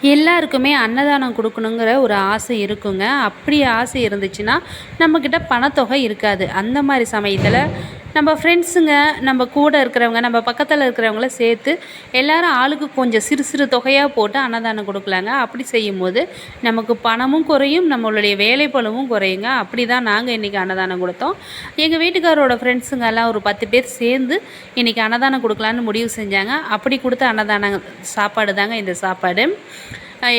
எல்லாருக்குமே அன்னதானம் கொடுக்கணுங்கிற ஒரு ஆசை இருக்குங்க. அப்படி ஆசை இருந்துச்சுன்னா நம்மக்கிட்ட பணத்தொகை இருக்காது. அந்த மாதிரி சமயத்தில் நம்ம ஃப்ரெண்ட்ஸுங்க நம்ம கூட இருக்கிறவங்க நம்ம பக்கத்தில் இருக்கிறவங்கள சேர்த்து எல்லாரும் ஆளுக்கு கொஞ்சம் சிறு சிறு தொகையாக போட்டு அன்னதானம் கொடுக்கலாங்க. அப்படி செய்யும்போது நமக்கு பணமும் குறையும் நம்மளுடைய வேலைப்பளுவும் குறையுங்க. அப்படி தான் நாங்கள் இன்றைக்கி அன்னதானம் கொடுத்தோம். எங்கள் வீட்டுக்காரோட ஃப்ரெண்ட்ஸுங்க எல்லாம் ஒரு பத்து பேர் சேர்ந்து இன்றைக்கி அன்னதானம் கொடுக்கலான்னு முடிவு செஞ்சாங்க. அப்படி கொடுத்த அன்னதானம் சாப்பாடு தாங்க இந்த சாப்பாடு.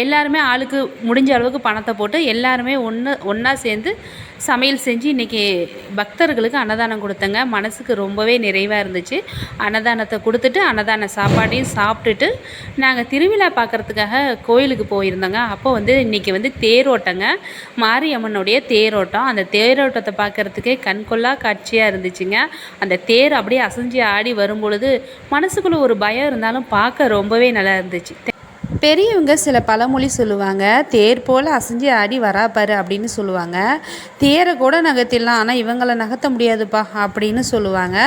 எல்லாருமே ஆளுக்கு முடிஞ்ச அளவுக்கு பணத்தை போட்டு எல்லாருமே ஒன்று ஒன்றா சேர்ந்து சமையல் செஞ்சு இன்றைக்கி பக்தர்களுக்கு அன்னதானம் கொடுத்தங்க. மனசுக்கு ரொம்பவே நிறைவாக இருந்துச்சு. அன்னதானத்தை கொடுத்துட்டு அன்னதான சாப்பாடையும் சாப்பிட்டுட்டு நாங்கள் திருவிழா பார்க்குறதுக்காக கோயிலுக்கு போயிருந்தோங்க. அப்போ வந்து இன்றைக்கி வந்து தேரோட்டங்க. மாரியம்மனுடைய தேரோட்டம். அந்த தேரோட்டத்தை பார்க்குறதுக்கே கண்கொள்ளா காட்சியாக இருந்துச்சுங்க. அந்த தேர் அப்படியே அசைஞ்சு ஆடி வரும்பொழுது மனசுக்குள்ளே ஒரு பயம் இருந்தாலும் பார்க்க ரொம்பவே நல்லா இருந்துச்சு. பெரியவங்க சில பழமொழி சொல்லுவாங்க தேர் போல் அசைஞ்சு ஆடி வராப்பாரு அப்படின்னு சொல்லுவாங்க. தேரை கூட நகர்த்திடலாம் ஆனால் இவங்களை நகர்த்த முடியாதுப்பா அப்படின்னு சொல்லுவாங்க.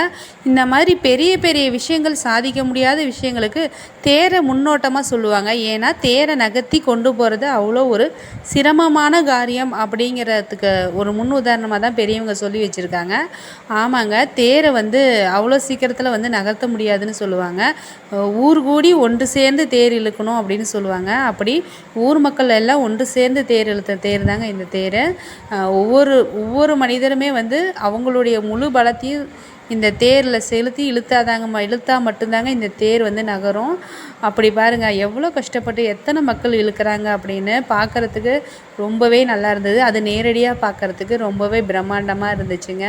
இந்த மாதிரி பெரிய பெரிய விஷயங்கள் சாதிக்க முடியாத விஷயங்களுக்கு தேரை முன்னோட்டமாக சொல்லுவாங்க. ஏன்னா தேரை நகர்த்தி கொண்டு போகிறது அவ்வளோ ஒரு சிரமமான காரியம் அப்படிங்கிறதுக்கு ஒரு முன் உதாரணமாக தான் பெரியவங்க சொல்லி வச்சுருக்காங்க. ஆமாங்க தேரை வந்து அவ்வளோ சீக்கிரத்தில் வந்து நகர்த்த முடியாதுன்னு சொல்லுவாங்க. ஊர் கூடி ஒன்று சேர்ந்து தேர் இழுக்கணும் அப்படின்னு சொல்லுவாங்க. அப்படி ஊர் மக்கள் எல்லாம் ஒன்று சேர்ந்து தேர் இழுத்த தேர் தாங்க இந்த தேர். ஒவ்வொரு ஒவ்வொரு மனிதருமே வந்து அவங்களுடைய முழு பலத்தையும் இந்த தேரில் செலுத்தி இழுத்தாதாங்க இழுத்தா மட்டும்தாங்க இந்த தேர் வந்து நகரும். அப்படி பாருங்கள் எவ்வளோ கஷ்டப்பட்டு எத்தனை மக்கள் இழுக்கிறாங்க அப்படின்னு பார்க்கறதுக்கு ரொம்பவே நல்லா இருந்தது. அது நேரடியாக பார்க்கறதுக்கு ரொம்பவே பிரம்மாண்டமாக இருந்துச்சுங்க.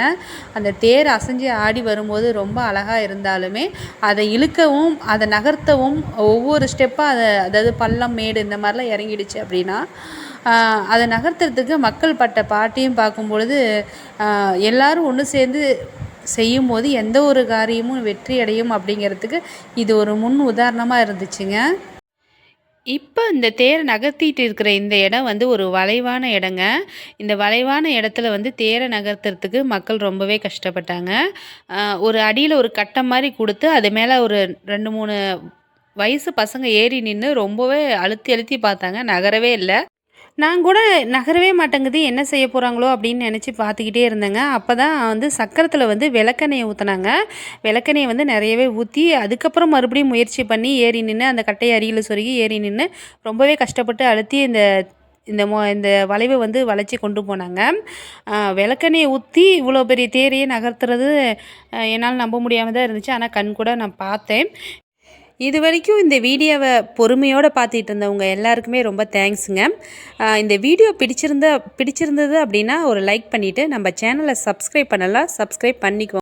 அந்த தேர் அசைஞ்சு ஆடி வரும்போது ரொம்ப அழகாக இருந்தாலுமே அதை இழுக்கவும் அதை நகர்த்தவும் ஒவ்வொரு ஸ்டெப்பாக அதை அதாவது பள்ளம் மேடு இந்த மாதிரிலாம் இறங்கிடுச்சு அப்படின்னா அதை நகர்த்துறதுக்கு மக்கள் பட்ட பாட்டையும் பார்க்கும் பொழுது எல்லாரும் ஒன்று சேர்ந்து செய்யும்போது எந்த ஒரு காரியமும் வெற்றி அடையும் அப்படிங்கிறதுக்கு இது ஒரு முன் உதாரணமாக இருந்துச்சுங்க. இப்போ இந்த தேரை நகர்த்திட்டு இருக்கிற இந்த இடம் வந்து ஒரு வளைவான இடங்க. இந்த வளைவான இடத்துல வந்து தேரை நகர்த்துறதுக்கு மக்கள் ரொம்பவே கஷ்டப்பட்டாங்க. ஒரு அடியில் ஒரு கட்டம் மாதிரி கொடுத்து அது மேலே ஒரு ரெண்டு மூணு வயசு பசங்க ஏறி நின்று ரொம்பவே அழுத்தி அழுத்தி பார்த்தாங்க. நகரவே இல்லை. நான் கூட நகரவே மாட்டேங்குது என்ன செய்ய போகிறாங்களோ அப்படின்னு நினச்சி பார்த்துக்கிட்டே இருந்தேங்க. அப்போ தான் வந்து சக்கரத்தில் வந்து விளக்கெண்ணெயை ஊற்றினாங்க விளக்கெண்ணெயை வந்து நிறையவே ஊற்றி அதுக்கப்புறம் மறுபடியும் முயற்சி பண்ணி ஏறி நின்று அந்த கட்டையை அடியில் சொருகி ஏறி நின்று ரொம்பவே கஷ்டப்பட்டு அழுத்தி இந்த இந்த மொ இந்த வளைவை வந்து வளைச்சி கொண்டு போனாங்க. விளக்கெண்ணையை ஊற்றி இவ்வளோ பெரிய தேரையே நகர்த்துறது என்னால் நம்ப முடியாமல் தான் இருந்துச்சு. ஆனால் கண் கூட நான் பார்த்தேன். இது வரைக்கும் இந்த வீடியோவை பொறுமையோடு பார்த்துட்டு இருந்தவங்க எல்லாருக்குமே ரொம்ப தேங்க்ஸுங்க இந்த வீடியோ பிடிச்சிருந்த பிடிச்சிருந்தது அப்படின்னா ஒரு லைக் பண்ணிவிட்டு நம்ம சேனலை சப்ஸ்கிரைப் பண்ணலாம். சப்ஸ்கிரைப் பண்ணிக்கோங்க